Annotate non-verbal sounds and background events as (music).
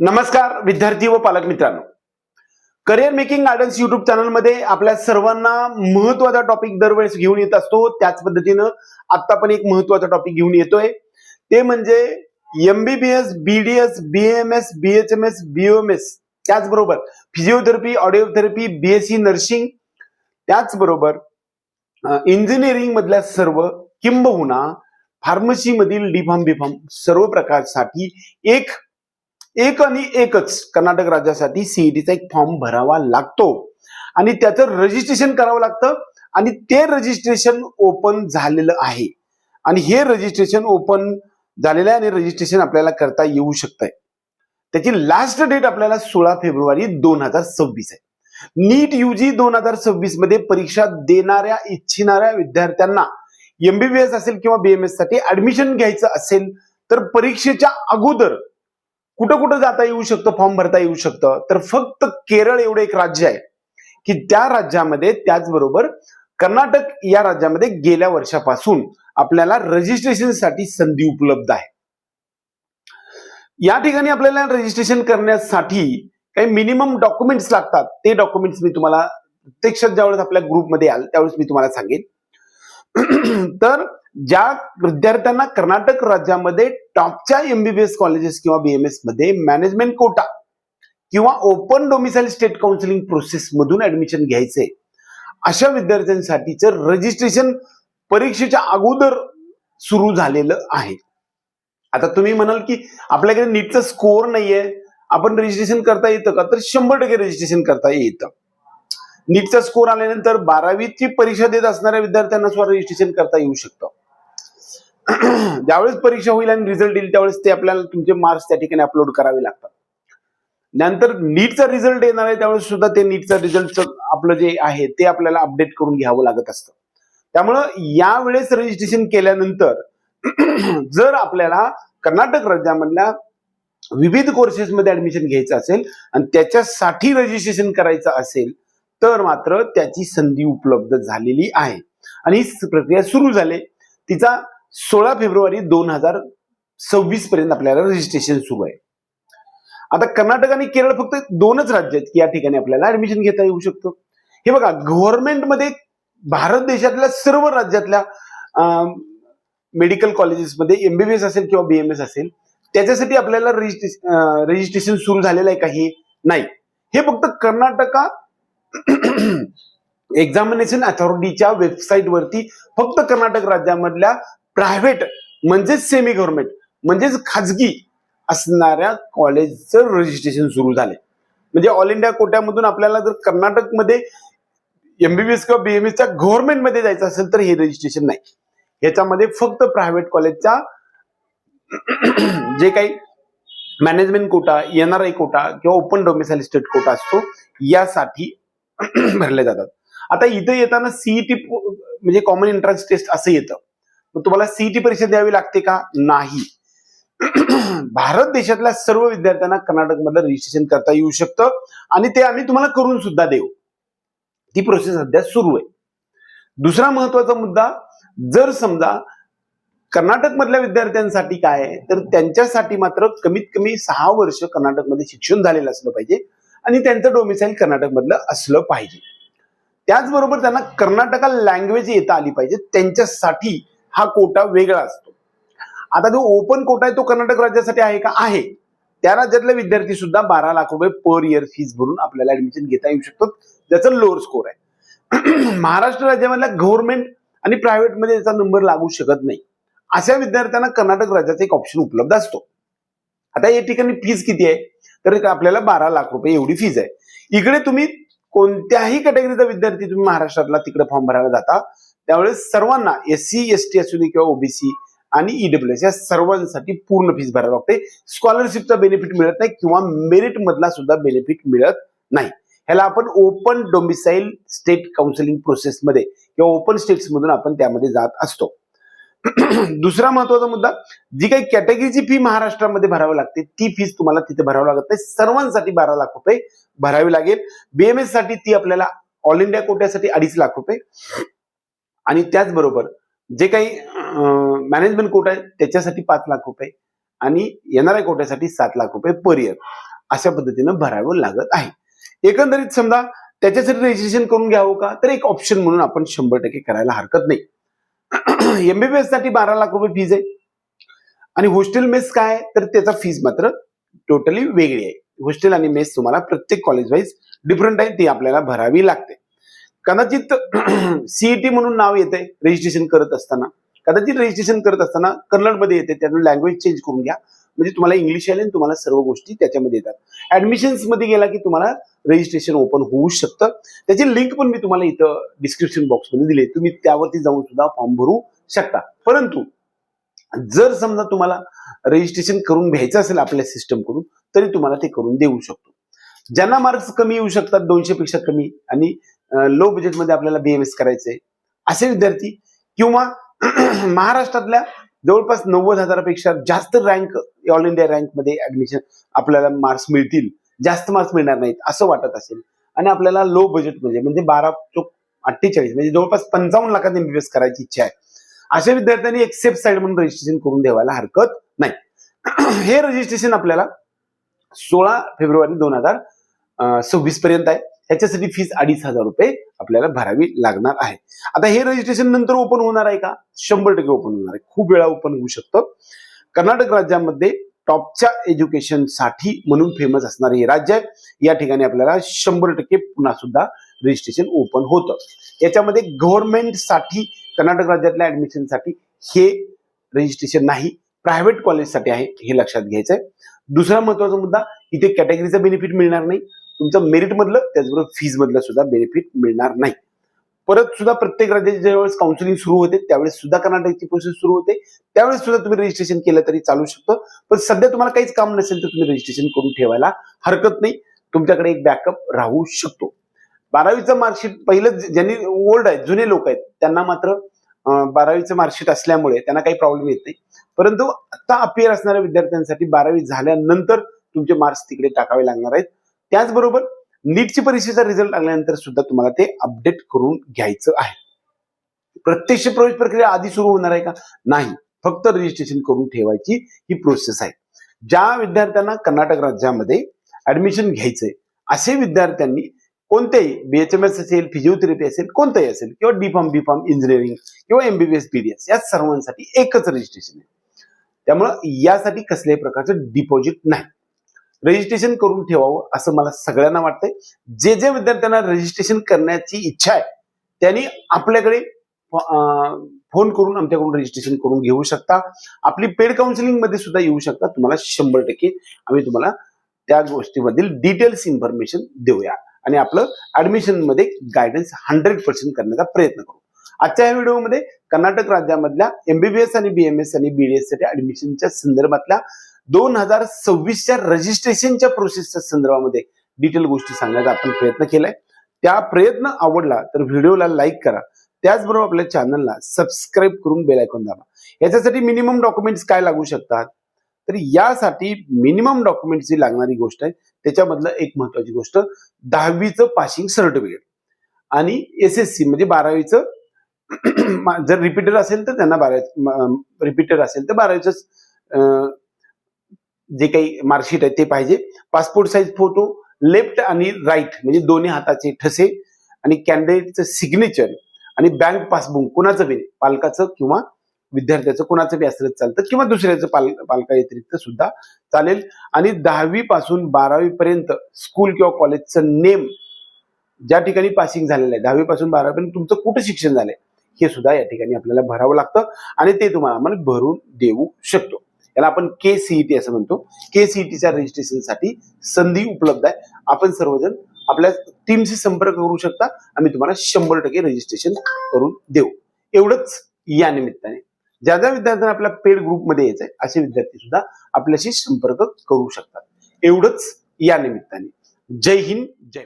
नमस्कार विद्यार्थी व पालक मित्रांनो. करिअर मेकिंग गार्डन्स युट्यूब चॅनलमध्ये आपल्या सर्वांना महत्त्वाचा टॉपिक दरवेळेस घेऊन येत असतो. त्याच पद्धतीनं आता पण एक महत्त्वाचा टॉपिक घेऊन येतोय. ते म्हणजे MBBS BDS BMS BHMS BOMS त्याचबरोबर फिजिओथेरपी ऑडिओथेरपी बीएससी नर्सिंग त्याचबरोबर इंजिनिअरिंग मधल्या सर्व किंबहुना फार्मसीमधील डीफॉर्म बीफॉर्म सर्व प्रकारसाठी एक एक आणि एकच कर्नाटक राज्यासाठी सीईटीचा एक फॉर्म भरावा लागतो. आणि त्याचं रजिस्ट्रेशन करावं लागतं आणि ते रजिस्ट्रेशन ओपन झालेलं आहे. आणि हे रजिस्ट्रेशन ओपन झालेलं आहे आणि रजिस्ट्रेशन आपल्याला करता येऊ शकतंय. त्याची लास्ट डेट आपल्याला सोळा फेब्रुवारी दोन हजार सव्वीस आहे. नीट युजी दोन हजार सव्वीसमध्ये परीक्षा देणाऱ्या इच्छिणाऱ्या विद्यार्थ्यांना एमबीबीएस असेल किंवा बीएमएससाठी ऍडमिशन घ्यायचं असेल तर परीक्षेच्या अगोदर कुठं कुठं जाता येऊ शकतं फॉर्म भरता येऊ शकतं. तर फक्त केरळ एवढं एक राज्य आहे की त्या राज्यामध्ये त्याचबरोबर कर्नाटक या राज्यामध्ये गेल्या वर्षापासून आपल्याला रजिस्ट्रेशनसाठी संधी उपलब्ध आहे. या ठिकाणी आपल्याला रजिस्ट्रेशन करण्यासाठी काही मिनिमम डॉक्युमेंट्स लागतात. ते डॉक्युमेंट्स मी तुम्हाला प्रत्यक्षात ज्यावेळेस आपल्या ग्रुपमध्ये याल त्यावेळेस मी तुम्हाला सांगेन. (clears throat) तर ज्या विद्यार्थ्यांना कर्नाटक राज्यामध्ये टॉपच्या एमबीबीएस कॉलेजेस किंवा बीएमएसमध्ये मॅनेजमेंट कोटा किंवा open domicile state counselling process मधून ऍडमिशन घ्यायचंय अशा विद्यार्थ्यांसाठीचं रजिस्ट्रेशन परीक्षेच्या अगोदर सुरू झालेलं आहे. आता तुम्ही म्हणाल की आपल्याकडे नीटचा स्कोअर नाहीये आपण रजिस्ट्रेशन करता येतं का? तर शंभर टक्के रजिस्ट्रेशन करता येतं. नीटचा स्कोर आल्यानंतर बारावीची परीक्षा देत असणाऱ्या विद्यार्थ्यांना सुद्धा रजिस्ट्रेशन करता येऊ शकतं. (clears throat) ज्यावेळेस परीक्षा होईल आणि रिझल्ट येईल त्यावेळेस ते आपल्याला तुमचे मार्क्स त्या ठिकाणी अपलोड करावे लागतात. नंतर नीटचा रिझल्ट येणार आहे त्यावेळेस सुद्धा ते नीटचा रिझल्ट आपलं जे आहे ते आपल्याला अपडेट करून घ्यावं लागत असतं. त्यामुळं यावेळेस रजिस्ट्रेशन केल्यानंतर (clears throat) जर आपल्याला कर्नाटक राज्यामधल्या विविध कोर्सेसमध्ये ऍडमिशन घ्यायचं असेल आणि त्याच्यासाठी रजिस्ट्रेशन करायचं असेल तर मात्र त्याची संधी उपलब्ध झालेली आहे. आणि ही प्रक्रिया सुरू झाली. तिचा सोळा फेब्रुवारी दोन हजार सव्वीस पर्यंत आपल्याला रजिस्ट्रेशन सुरू आहे. आता कर्नाटक आणि केरळ फक्त दोनच राज्य आहेत की या ठिकाणी आपल्याला ऍडमिशन घेता येऊ शकतं. हे बघा गव्हर्नमेंटमध्ये भारत देशातल्या सर्व राज्यातल्या मेडिकल कॉलेजेसमध्ये एमबीबीएस असेल किंवा बीएमएस असेल त्याच्यासाठी आपल्याला रजिस्ट्रेशन रजिस्ट्रेशन सुरू झालेलं आहे काही नाही. हे फक्त कर्नाटका एक्झामिनेशन अथॉरिटीच्या वेबसाईट वरती फक्त कर्नाटक राज्यामधल्या प्रायव्हेट म्हणजेच सेमी गव्हर्नमेंट म्हणजेच खाजगी असणाऱ्या कॉलेजचं रजिस्ट्रेशन सुरू झाले म्हणजे ऑल इंडिया कोट्यामधून आपल्याला जर कर्नाटकमध्ये एमबीबीएस किंवा बीएमएसच्या गव्हर्नमेंटमध्ये जायचं असेल तर हे रजिस्ट्रेशन नाही. याच्यामध्ये फक्त प्रायव्हेट कॉलेजच्या (clears throat) जे काही मॅनेजमेंट कोटा एनआरआय कोटा किंवा ओपन डोमिसाईल स्टेट कोटा असतो यासाठी (clears throat) भरले जातात. आता इथं येताना सीईटी म्हणजे कॉमन एंट्रन्स टेस्ट असं येतं. मग तुम्हाला सीईटी परीक्षा द्यावी लागते का? नाही. (clears throat) भारत देशातल्या सर्व विद्यार्थ्यांना कर्नाटकमधलं रजिस्ट्रेशन करता येऊ शकतं आणि ते आम्ही तुम्हाला करून सुद्धा देऊ. ती प्रोसेस सध्या सुरू आहे. दुसरा महत्त्वाचा मुद्दा जर समजा कर्नाटक मधल्या विद्यार्थ्यांसाठी काय तर त्यांच्यासाठी मात्र कमीत कमी सहा वर्ष कर्नाटकमध्ये शिक्षण झालेलं असलं पाहिजे. आणि त्यांचं डोमिसाईल कर्नाटक मधलं असलं पाहिजे. त्याचबरोबर त्यांना कर्नाटका लँग्वेज येता आली पाहिजे. त्यांच्यासाठी हा कोटा वेगळा असतो. आता जो ओपन कोटा आहे तो कर्नाटक राज्यासाठी आहे का? आहे. त्या राज्यातले विद्यार्थी सुद्धा बारा लाख रुपये पर इयर फीज भरून आपल्याला ऍडमिशन घेता येऊ शकतात. ज्याचा लोअर स्कोर आहे. (clears throat) महाराष्ट्र राज्यामधल्या गव्हर्नमेंट आणि प्रायव्हेटमध्ये याचा नंबर लागू शकत नाही. अशा विद्यार्थ्यांना कर्नाटक राज्याचा एक ऑप्शन उपलब्ध असतो. आता या ठिकाणी फीज किती आहे? तर आपल्याला बारा लाख रुपये एवढी फीज आहे. इकडे तुम्ही कोणत्याही कॅटेगरीचा विद्यार्थी तुम्ही महाराष्ट्रातला तिकडे फॉर्म भरायला जाता त्यावेळेस सर्वांना एस सी एस टी असू दे किंवा ओबीसी आणि ईडब्ल्यू एस या सर्वांसाठी पूर्ण फीज भरावी लागते. स्कॉलरशिपचा बेनिफिट मिळत नाही किंवा मेरिट मधला सुद्धा बेनिफिट मिळत नाही. ह्याला आपण ओपन डोमिसाईल स्टेट काउन्सिलिंग प्रोसेसमध्ये किंवा ओपन स्टेट्स मधून आपण त्यामध्ये जात असतो. (clears throat) दुसरा महत्त्वाचा मुद्दा जी काही कॅटेगरीची फी महाराष्ट्रामध्ये भरावी लागते ती फीस तुम्हाला तिथे भरावी लागत नाही. सर्वांसाठी बारा लाख रुपये भरावी लागेल. बीएमएससाठी ती आपल्याला ऑल इंडिया कोट्यासाठी अडीच लाख रुपये. आणि त्याचबरोबर जे काही मॅनेजमेंट कोटा आहे त्याच्यासाठी पाच लाख रुपये. आणि येणाऱ्या कोट्यासाठी सात लाख रुपये पर इयर अशा पद्धतीनं भरावं लागत आहे. एकंदरीत समजा त्याच्यासाठी रजिस्ट्रेशन करून घ्यावं का? तर एक ऑप्शन म्हणून आपण शंभर टक्के करायला हरकत नाही. (clears throat) एमबीबीएससाठी बारा लाख रुपये फीज आहे. आणि हॉस्टेल मेस काय? तर त्याचा फीज मात्र टोटली वेगळी आहे. हॉस्टेल आणि मेस तुम्हाला प्रत्येक कॉलेज वाईज डिफरंट आहे. ती आपल्याला भरावी लागते. कदाचित (clears throat) सीईटी म्हणून नाव येते रजिस्ट्रेशन करत असताना. कदाचित रजिस्ट्रेशन करत असताना कन्नडमध्ये येते त्यातून लँग्वेज चेंज करून घ्या. म्हणजे तुम्हाला इंग्लिश आले आणि तुम्हाला सर्व गोष्टी त्याच्यामध्ये येतात. ऍडमिशन्समध्ये गेला की तुम्हाला रजिस्ट्रेशन ओपन होऊ शकतं. त्याची लिंक पण मी तुम्हाला इथं डिस्क्रिप्शन बॉक्समध्ये दिली तुम्ही त्यावरती जाऊन सुद्धा फॉर्म भरू शकता. परंतु जर समजा तुम्हाला रजिस्ट्रेशन करून घ्यायचं असेल आपल्या सिस्टमकडून तरी तुम्हाला ते करून देऊ शकतो. ज्यांना मार्क्स कमी येऊ शकतात दोनशे पेक्षा कमी आणि लो बजेटमध्ये आपल्याला बीएमएस करायचंय असे विद्यार्थी किंवा (clears throat) महाराष्ट्रातल्या जवळपास नव्वद हजारापेक्षा जास्त रँक ऑल इंडिया रँकमध्ये ऍडमिशन आपल्याला मार्क्स मिळतील. जास्त मार्क्स मिळणार नाहीत असं वाटत असेल. आणि आपल्याला लो बजेट म्हणजे म्हणजे बारा चोक अठ्ठेचाळीस म्हणजे जवळपास पंचावन्न लाखात एमबीबीएस करायची इच्छा आहे. अशा विद्यार्थ्यांनी एक्सेप्ट साईड म्हणून रजिस्ट्रेशन करून ठेवायला हरकत नाही. (clears throat) हे रजिस्ट्रेशन आपल्याला सोळा फेब्रुवारी दोन हजार सव्वीस पर्यंत आहे. ह्याच्यासाठी फीस अडीच हजार रुपये आपल्याला भरावी लागणार आहे. आता हे रजिस्ट्रेशन नंतर ओपन होणार आहे का? शंभर टक्के ओपन होणार आहे. खूप वेळा ओपन होऊ शकतं. कर्नाटक राज्यामध्ये टॉपच्या एज्युकेशनसाठी म्हणून फेमस असणारे हे राज्य आहे. या ठिकाणी आपल्याला शंभर टक्के पुन्हा सुद्धा रजिस्ट्रेशन ओपन होतं. याच्यामध्ये गव्हर्नमेंटसाठी कर्नाटक राज्यातल्या ऍडमिशनसाठी हे रजिस्ट्रेशन नाही. प्रायव्हेट कॉलेजसाठी आहे हे लक्षात घ्यायचं आहे दुसरा महत्त्वाचा मुद्दा इथे कॅटेगरीचा बेनिफिट मिळणार नाही. तुमचं मेरिट मधलं त्याचबरोबर फीज मधलं सुद्धा बेनिफिट मिळणार नाही. परत सुद्धा प्रत्येक राज्याची ज्यावेळेस काउन्सिलिंग सुरू होते त्यावेळेस सुद्धा कर्नाटकची प्रोसेस सुरू होते. त्यावेळेस सुद्धा तुम्ही रजिस्ट्रेशन केलं तरी चालू शकतं. पण सध्या तुम्हाला काहीच काम नसेल तर तुम्ही रजिस्ट्रेशन करून ठेवायला हरकत नाही. तुमच्याकडे एक बॅकअप राहू शकतो. बारावीचं मार्कशीट पहिलं ज्यांनी ओल्ड आहेत जुने लोक आहेत त्यांना मात्र बारावीचं मार्कशीट असल्यामुळे त्यांना काही प्रॉब्लेम येत नाही. परंतु आता अपियर असणाऱ्या विद्यार्थ्यांसाठी बारावी झाल्यानंतर तुमचे मार्क्स तिकडे टाकावे लागणार आहेत. त्याचबरोबर नीटची परीक्षेचा रिझल्ट लागल्यानंतर सुद्धा तुम्हाला ते अपडेट करून घ्यायचं आहे. प्रत्यक्ष प्रवेश प्रक्रिया आधी सुरू होणार आहे का? नाही. फक्त रजिस्ट्रेशन करून ठेवायची ही प्रोसेस आहे. ज्या विद्यार्थ्यांना कर्नाटक राज्यामध्ये ऍडमिशन घ्यायचंय असे विद्यार्थ्यांनी कोणतेही बीएचएमएस असेल फिजिओथेरपी असेल कोणतंही असेल किंवा D form B form engineering किंवा एमबीबीएस बीडीएस या सर्वांसाठी एकच रजिस्ट्रेशन आहे. त्यामुळं यासाठी कसल्याही प्रकारचं डिपॉझिट नाही. रजिस्ट्रेशन करून ठेवावं असं मला सगळ्यांना वाटतंय. जे जे विद्यार्थ्यांना रजिस्ट्रेशन करण्याची इच्छा आहे त्यांनी आपल्याकडे फोन करून आमच्याकडून रजिस्ट्रेशन करून घेऊ शकता. आपली पेड काउन्सिलिंगमध्ये सुद्धा येऊ शकता. तुम्हाला शंभर टक्के आम्ही तुम्हाला त्या गोष्टीमधील डिटेल्स इन्फॉर्मेशन देऊया. आणि आपलं ऍडमिशनमध्ये गायडन्स हंड्रेड पर्सेंट करण्याचा प्रयत्न करू. आजच्या या व्हिडिओमध्ये कर्नाटक राज्यामधल्या एमबीबीएस आणि बीएमएस आणि बीडीएससाठी ऍडमिशनच्या संदर्भातल्या दोन हजार सव्वीसच्या रजिस्ट्रेशनच्या प्रोसेसच्या संदर्भामध्ये डिटेल गोष्टी सांगण्याचा आपण प्रयत्न केलाय. त्या प्रयत्न आवडला तर व्हिडिओला लाईक करा. त्याचबरोबर आपल्या चॅनलला सबस्क्राईब करून बेल आयकॉन दाबा. याच्यासाठी मिनिमम डॉक्युमेंट्स काय लागू शकतात? तर यासाठी मिनिमम डॉक्युमेंट्स जी लागणारी गोष्ट आहे त्याच्यामधलं एक महत्वाची गोष्ट दहावीचं पासिंग सर्टिफिकेट आणि एस एस सी म्हणजे बारावीचं (clears throat) जर रिपीटर असेल तर त्यांना बारावी रिपीटर असेल तर बारावीचं जे काही मार्कशीट आहे ते पाहिजे. पासपोर्ट साईज फोटो लेफ्ट आणि राईट म्हणजे दोन्ही हाताचे ठसे आणि कॅन्डिडेटचं सिग्नेचर आणि बँक पासबुक कुणाचं बी पालकाचं किंवा विद्यार्थ्याचं कुणाचं बी असलं चालतं किंवा दुसऱ्याचं पाल पालका व्यतिरिक्त सुद्धा चालेल. आणि दहावी पासून बारावी पर्यंत स्कूल किंवा कॉलेजचं नेम ज्या ठिकाणी पासिंग झालेलं आहे दहावी पासून बारावीपर्यंत तुमचं कुठं शिक्षण झालंय हे सुद्धा या ठिकाणी आपल्याला भरावं लागतं आणि ते तुम्हाला आम्हाला भरून देऊ शकतो. याला आपण के सीईटी असं म्हणतो. के सीईटीच्या रजिस्ट्रेशनसाठी संधी उपलब्ध आहे. आपण सर्वजण आपल्या टीमशी संपर्क करू शकता. आम्ही तुम्हाला शंभर टक्के रजिस्ट्रेशन करून देऊ. एवढंच या निमित्ताने. ज्या ज्या विद्यार्थ्यांना आपल्या पेड ग्रुपमध्ये यायचंय असे विद्यार्थी सुद्धा आपल्याशी संपर्क करू शकतात. एवढंच या निमित्ताने. जय हिंद जय